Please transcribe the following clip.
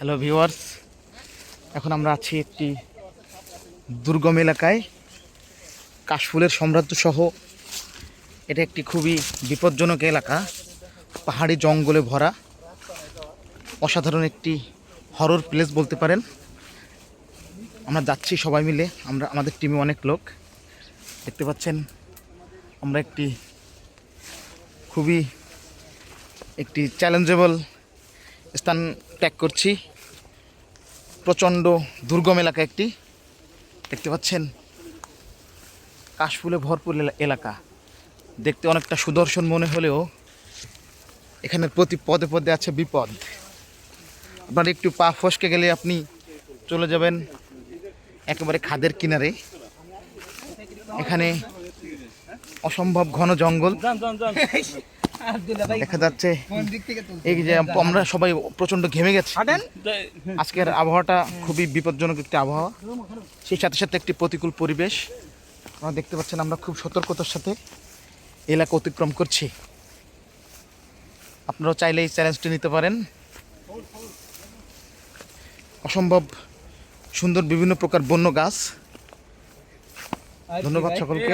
Hello viewers এখন আমরা আছি একটি দুর্গম এলাকায়। কাশফুলের সাম্রাজ্য সহ এটা একটি খুবই বিপজ্জনক এলাকা। পাহাড়ি জঙ্গলে ভরা। অসাধারণ একটি হরর প্লেস বলতে পারেন। আমরা যাচ্ছি সবাই মিলে। আমরা, আমাদের টিমে অনেক লোক। দেখতে পাচ্ছেন, আমরা একটি খুবই, একটি চ্যালেঞ্জেবল স্থান ত্যাগ করছি। প্রচণ্ড দুর্গম এলাকা একটি। দেখতে পাচ্ছেন? কাশফুলে ভরপুর এলা- এলাকা। দেখতে অনেকটা সুদর্শন মনে হলেও এখানে প্রতি পদে পদে আছে বিপদ। আপনার একটু পা ফসকে গেলে আপনি চলে যাবেন একেবারে খাদের কিনারে। এখানে অসম্ভব ঘন জঙ্গল। দেখা যাচ্ছে এই যে আমরা সবাই প্রচণ্ড ঘেমে গেছি। আজকের আবহাওয়াটা খুবই বিপজ্জনক একটি আবহাওয়া। সেই সাথে সাথে একটি প্রতিকূল পরিবেশ। আপনারা দেখতে পাচ্ছেন আমরা খুব সতর্কতার সাথে এলাকা অতিক্রম করছি। আপনারাও চাইলে এই চ্যালেঞ্জটি নিতে পারেন। অসম্ভব সুন্দর বিভিন্ন প্রকার বন্য গাছ। ধন্যবাদ সকলকে।